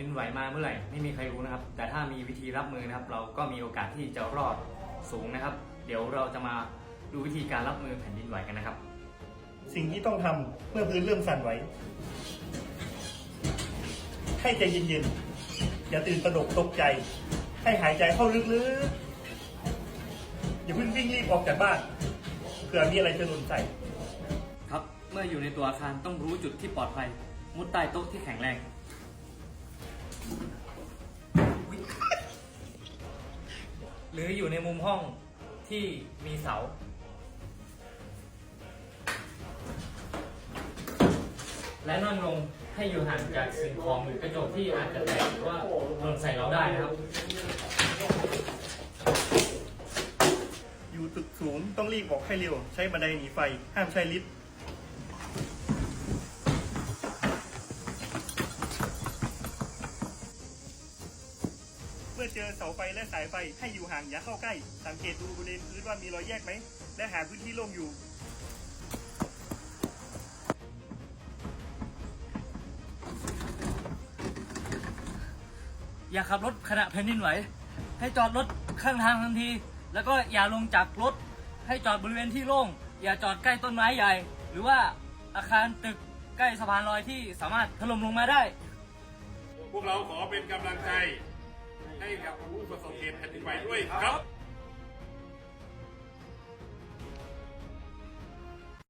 ดินไหวมาเมื่อไหร่ไม่มีใครรู้นะครับ แต่ถ้ามีวิธีรับมือนะครับ เราก็มีโอกาสที่จะรอดสูงนะครับ เดี๋ยวเราจะมาดูวิธีการรับมือแผ่นดินไหวกันนะครับ สิ่งที่ต้องทำเมื่อพื้นเริ่มสั่นไหว ให้ใจเย็นๆ อย่าตื่นตระหนกตกใจ ให้หายใจเข้าลึกๆ อย่าเพิ่งวิ่งรีบออกจากบ้านเผื่อมีอะไรจะหล่นใส่ ครับ เมื่ออยู่ในตัวอาคารต้องรู้จุดที่ปลอดภัย มุดใต้โต๊ะที่แข็งแรง รืออยู่ในมุมห้องที่มีเสา และนั่งลงให้อยู่ห่างจากสิ่งของหรือกระจกที่อาจจะแตกหรือว่าหล่นใส่เราได้นะครับ อยู่ตึกสูงต้องรีบออกให้เร็ว ใช้บันไดหนีไฟ ห้ามใช้ลิฟต์ มื่อเจอเสาไฟและสายไฟให้อยู่ห่างอย่าเข้าใกล้ สังเกตดูบริเวณพื้นว่ามีรอยแยกไหม และหาพื้นที่โล่งอยู่อย่าขับรถขณะแผ่นดินไหว ให้จอดรถข้างทางทันที แล้วก็อย่าลงจากรถ ให้จอดบริเวณที่โล่ง อย่าจอดใกล้ต้นไม้ใหญ่ หรือว่าอาคารตึกใกล้สะพานลอยที่สามารถถล่มลงมาได้ พวกเราขอเป็นกำลังใจ ให้กับผู้ประสบเหตุแผ่นดินไหวด้วยครับ